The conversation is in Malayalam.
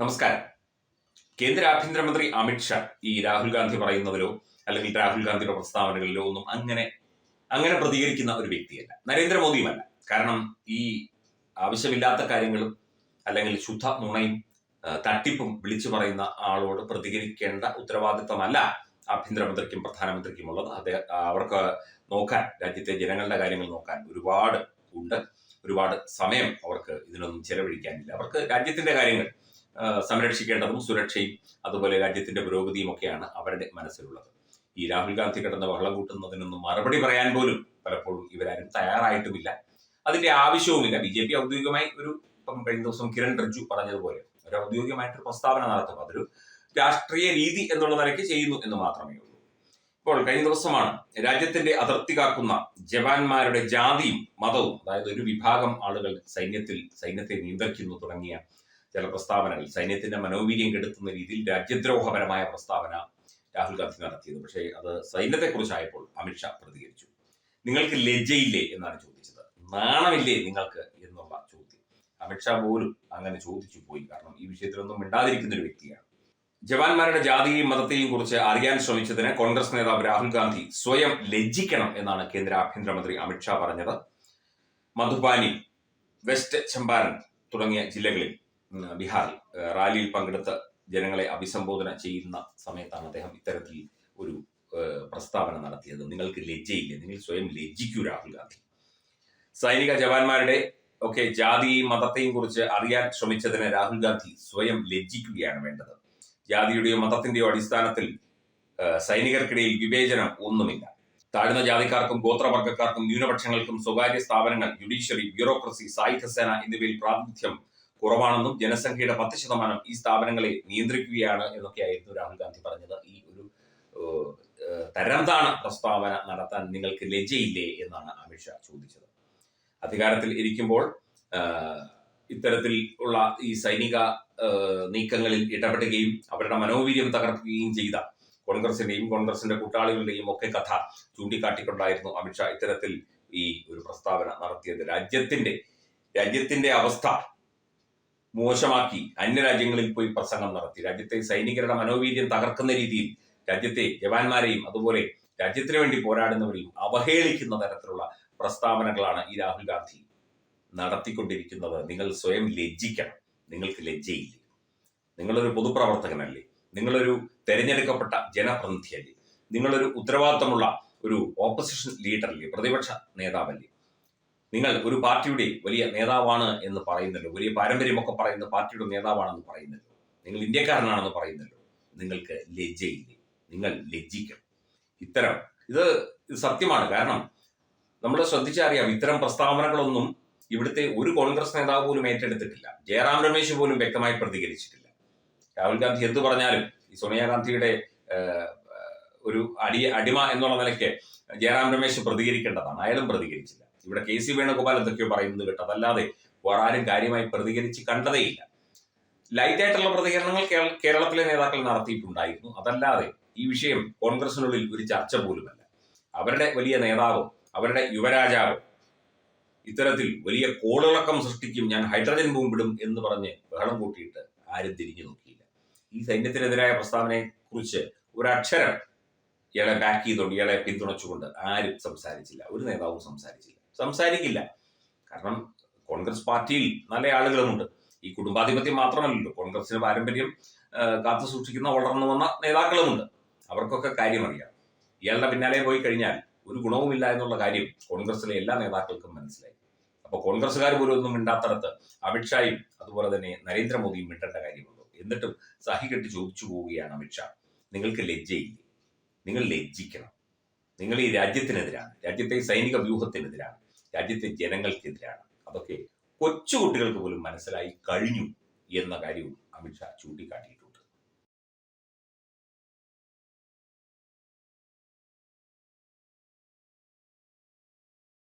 നമസ്കാരം. കേന്ദ്ര ആഭ്യന്തരമന്ത്രി അമിത്ഷാ ഈ രാഹുൽ ഗാന്ധി പറയുന്നതിലോ അല്ലെങ്കിൽ രാഹുൽ ഗാന്ധിയുടെ പ്രസ്താവനകളിലോ ഒന്നും അങ്ങനെ അങ്ങനെ പ്രതികരിക്കുന്ന ഒരു വ്യക്തിയല്ല. നരേന്ദ്രമോദിയുമല്ല. കാരണം ഈ ആവശ്യമില്ലാത്ത കാര്യങ്ങളും അല്ലെങ്കിൽ ശുദ്ധ നുണയും തട്ടിപ്പും വിളിച്ചു പറയുന്ന ആളോട് പ്രതികരിക്കേണ്ട ഉത്തരവാദിത്തമല്ല ആഭ്യന്തരമന്ത്രിക്കും പ്രധാനമന്ത്രിക്കും ഉള്ളത് അദ്ദേഹം അവർക്ക് നോക്കാൻ രാജ്യത്തെ ജനങ്ങളുടെ കാര്യങ്ങൾ നോക്കാൻ ഒരുപാട് ഉണ്ട്. ഒരുപാട് സമയം അവർക്ക് ഇതിനൊന്നും ചെലവഴിക്കാനില്ല. അവർക്ക് രാജ്യത്തിന്റെ കാര്യങ്ങൾ സംരക്ഷിക്കേണ്ടതും സുരക്ഷയും അതുപോലെ രാജ്യത്തിന്റെ പുരോഗതിയും ഒക്കെയാണ് അവരുടെ മനസ്സിലുള്ളത്. ഈ രാഹുൽ ഗാന്ധി കിടന്ന് വെള്ളം കൂട്ടുന്നതിനൊന്നും മറുപടി പറയാൻ പോലും പലപ്പോഴും ഇവരാരും തയ്യാറായിട്ടുമില്ല. അതിന്റെ ആവശ്യവുമില്ല. ബി ജെ പി ഔദ്യോഗികമായി ഒരു ഇപ്പം കഴിഞ്ഞ ദിവസം കിരൺ റിജ്ജു പറഞ്ഞതുപോലെ ഒരു ഔദ്യോഗികമായിട്ടൊരു പ്രസ്താവന നടത്തും. അതൊരു രാഷ്ട്രീയ രീതി എന്നുള്ള നിലയ്ക്ക് ചെയ്യുന്നു എന്ന് മാത്രമേ ഉള്ളൂ. ഇപ്പോൾ കഴിഞ്ഞ ദിവസമാണ് രാജ്യത്തിന്റെ അതിർത്തി കാക്കുന്ന ജവാന്മാരുടെ ജാതിയും മതവും അതായത് ഒരു വിഭാഗം ആളുകൾ സൈന്യത്തിൽ സൈന്യത്തെ നിയന്ത്രിക്കുന്നു തുടങ്ങിയ ചില പ്രസ്താവനകൾ. സൈന്യത്തിന്റെ മനോവീര്യം കെടുത്തുന്ന രീതിയിൽ രാജ്യദ്രോഹപരമായ പ്രസ്താവന രാഹുൽ ഗാന്ധി നടത്തിയത്. പക്ഷേ അത് സൈന്യത്തെക്കുറിച്ചായപ്പോൾ അമിത്ഷാ പ്രതികരിച്ചു. നിങ്ങൾക്ക് ലജ്ജയില്ലേ എന്നാണ് ചോദിച്ചത്. നാണമില്ലേ നിങ്ങൾക്ക് എന്നുള്ള ചോദ്യം. അമിത്ഷാ പോലും അങ്ങനെ ചോദിച്ചു പോയി. കാരണം ഈ വിഷയത്തിലൊന്നും മിണ്ടാതിരിക്കുന്ന ഒരു വ്യക്തിയാണ്. ജവാന്മാരുടെ ജാതിയെയും മതത്തെയും കുറിച്ച് അറിയാൻ ശ്രമിച്ചതിന് കോൺഗ്രസ് നേതാവ് രാഹുൽ ഗാന്ധി സ്വയം ലജ്ജിക്കണം എന്നാണ് കേന്ദ്ര ആഭ്യന്തരമന്ത്രി അമിത്ഷാ പറഞ്ഞത്. മധുബാനി വെസ്റ്റ് ചമ്പാരൻ തുടങ്ങിയ ജില്ലകളിൽ ബീഹാറിൽ റാലിയിൽ പങ്കെടുത്ത് ജനങ്ങളെ അഭിസംബോധന ചെയ്യുന്ന സമയത്താണ് അദ്ദേഹം ഇത്തരത്തിൽ ഒരു പ്രസ്താവന നടത്തിയത്. നിങ്ങൾക്ക് ലജ്ജയില്ല? നിങ്ങൾ സ്വയം ലജ്ജിക്കൂ രാഹുൽ ഗാന്ധി. സൈനിക ജവാന്മാരുടെ ഒക്കെ ജാതിയെയും മതത്തെയും കുറിച്ച് അറിയാൻ ശ്രമിച്ചതിന് രാഹുൽ ഗാന്ധി സ്വയം ലജ്ജിക്കുകയാണ് വേണ്ടത്. ജാതിയുടെയോ മതത്തിന്റെയോ അടിസ്ഥാനത്തിൽ സൈനികർക്കിടയിൽ വിവേചനം ഒന്നുമില്ല. താഴ്ന്ന ജാതിക്കാർക്കും ഗോത്രവർഗക്കാർക്കും ന്യൂനപക്ഷങ്ങൾക്കും സ്വകാര്യ സ്ഥാപനങ്ങൾ ജുഡീഷ്യറി ബ്യൂറോക്രസി സായുധസേന എന്നിവയിൽ പ്രാതിനിധ്യം കുറവാണെന്നും ജനസംഖ്യയുടെ പത്ത് ശതമാനം ഈ സ്ഥാപനങ്ങളെ നിയന്ത്രിക്കുകയാണ് എന്നൊക്കെയായിരുന്നു രാഹുൽ ഗാന്ധി പറഞ്ഞത്. ഈ ഒരു തരംതാണ പ്രസ്താവന നടത്താൻ നിങ്ങൾക്ക് ലജ്ജയില്ലേ എന്നാണ് അമിത്ഷാ ചോദിച്ചത്. അധികാരത്തിൽ ഇരിക്കുമ്പോൾ ഇത്തരത്തിൽ ഉള്ള ഈ സൈനിക നീക്കങ്ങളിൽ ഇടപെടുകയും അവരുടെ മനോവീര്യം തകർക്കുകയും ചെയ്ത കോൺഗ്രസിന്റെയും കോൺഗ്രസിന്റെ കൂട്ടാളികളുടെയും ഒക്കെ കഥ ചൂണ്ടിക്കാട്ടിക്കൊണ്ടായിരുന്നു അമിത്ഷാ ഇത്തരത്തിൽ ഈ ഒരു പ്രസ്താവന നടത്തിയത്. രാജ്യത്തിന്റെ രാജ്യത്തിന്റെ അവസ്ഥ മോശമാക്കി. അന്യരാജ്യങ്ങളിൽ പോയി പ്രസംഗം നടത്തി. രാജ്യത്തെ സൈനികരുടെ മനോവീര്യം തകർക്കുന്ന രീതിയിൽ രാജ്യത്തെ ജവാന്മാരെയും അതുപോലെ രാജ്യത്തിന് വേണ്ടി പോരാടുന്നവരെയും അവഹേളിക്കുന്ന തരത്തിലുള്ള പ്രസ്താവനകളാണ് ഈ രാഹുൽ ഗാന്ധി നടത്തിക്കൊണ്ടിരിക്കുന്നത്. നിങ്ങൾ സ്വയം ലജ്ജിക്കണം. നിങ്ങൾക്ക് ലജ്ജയില്ലേ. നിങ്ങളൊരു പൊതുപ്രവർത്തകനല്ലേ. നിങ്ങളൊരു തെരഞ്ഞെടുക്കപ്പെട്ട ജനപ്രതിനിധിയല്ലേ. നിങ്ങളൊരു ഉത്തരവാദിത്തമുള്ള ഒരു ഓപ്പോസിഷൻ ലീഡറല്ലേ പ്രതിപക്ഷ നേതാവല്ലേ. നിങ്ങൾ ഒരു പാർട്ടിയുടെ വലിയ നേതാവാണ് എന്ന് പറയുന്നല്ലോ. വലിയ പാരമ്പര്യമൊക്കെ പറയുന്ന പാർട്ടിയുടെ നേതാവാണെന്ന് പറയുന്നല്ലോ. നിങ്ങൾ ഇന്ത്യക്കാരനാണെന്ന് പറയുന്നല്ലോ. നിങ്ങൾക്ക് ലജ്ജയില്ലേ? നിങ്ങൾ ലജ്ജിക്കണം. ഇത്തരം ഇത് സത്യമാണ്. കാരണം നമ്മൾ ശ്രദ്ധിച്ചറിയാം ഇത്തരം പ്രസ്താവനകളൊന്നും ഇവിടുത്തെ ഒരു കോൺഗ്രസ് നേതാവ് പോലും ഏറ്റെടുത്തിട്ടില്ല. ജയറാം രമേശ് പോലും വ്യക്തമായി പ്രതികരിച്ചിട്ടില്ല. രാഹുൽ ഗാന്ധി എന്തു പറഞ്ഞാലും ഈ സോണിയാഗാന്ധിയുടെ ഒരു അടി അടിമ എന്നുള്ള നിലയ്ക്ക് ജയറാം രമേശ് പ്രതികരിക്കേണ്ടതാണ്. അയാളും പ്രതികരിച്ചില്ല. ഇവിടെ കെ സി വേണുഗോപാൽ എന്തൊക്കെയോ പറയുന്നത് കേട്ടോ. അതല്ലാതെ വേറെ ആരും കാര്യമായി പ്രതികരിച്ച് കണ്ടതേയില്ല. ലൈറ്റ് ആയിട്ടുള്ള പ്രതികരണങ്ങൾ കേരളത്തിലെ നേതാക്കൾ നടത്തിയിട്ടുണ്ടായിരുന്നു. അതല്ലാതെ ഈ വിഷയം കോൺഗ്രസിനുള്ളിൽ ഒരു ചർച്ച പോലുമല്ല. അവരുടെ വലിയ നേതാവും അവരുടെ യുവരാജാവും ഇത്തരത്തിൽ വലിയ കോളിളക്കം സൃഷ്ടിക്കും ഞാൻ ഹൈഡ്രജൻ ബോംബിടും എന്ന് പറഞ്ഞ് ബഹളം കൂട്ടിയിട്ട് ആരും തിരിഞ്ഞു നോക്കിയില്ല. ഈ സൈന്യത്തിനെതിരായ പ്രസ്താവനയെ കുറിച്ച് ഒരക്ഷരം ഇയാളെ ബാക്ക് ചെയ്തുകൊണ്ട് ഇയാളെ പിന്തുണച്ചുകൊണ്ട് ആരും സംസാരിച്ചില്ല. ഒരു നേതാവും സംസാരിച്ചില്ല. സംസാരിക്കില്ല. കാരണം കോൺഗ്രസ് പാർട്ടിയിൽ നല്ല ആളുകളുമുണ്ട്. ഈ കുടുംബാധിപത്യം മാത്രമല്ലല്ലോ. കോൺഗ്രസിന് പാരമ്പര്യം കാത്തു സൂക്ഷിക്കുന്ന വളർന്നു വന്ന നേതാക്കളുമുണ്ട്. അവർക്കൊക്കെ കാര്യമറിയാം ഇയാളുടെ പിന്നാലെ പോയി കഴിഞ്ഞാൽ ഒരു ഗുണവുമില്ല എന്നുള്ള കാര്യം കോൺഗ്രസിലെ എല്ലാ നേതാക്കൾക്കും മനസ്സിലായി. അപ്പോൾ കോൺഗ്രസ്സുകാർ പോലും ഒന്നും മിണ്ടാത്തടത്ത് അമിത്ഷായും അതുപോലെ തന്നെ നരേന്ദ്രമോദിയും മിണ്ടേണ്ട കാര്യമുള്ളൂ എന്നിട്ടും സഹി കെട്ടി ചോദിച്ചു പോവുകയാണ് അമിത്ഷാ. നിങ്ങൾക്ക് ലജ്ജയില്ലേ? നിങ്ങൾ ലജ്ജിക്കണം. നിങ്ങൾ ഈ രാജ്യത്തിനെതിരാണ്. രാജ്യത്തെ സൈനിക വ്യൂഹത്തിനെതിരാണ്. രാജ്യത്തെ ജനങ്ങൾക്കെതിരാണ്. അതൊക്കെ കൊച്ചുകുട്ടികൾക്ക് പോലും മനസ്സിലായി കഴിഞ്ഞു എന്ന കാര്യവും അമിത്ഷാ ചൂണ്ടിക്കാട്ടിയിട്ടുണ്ട്.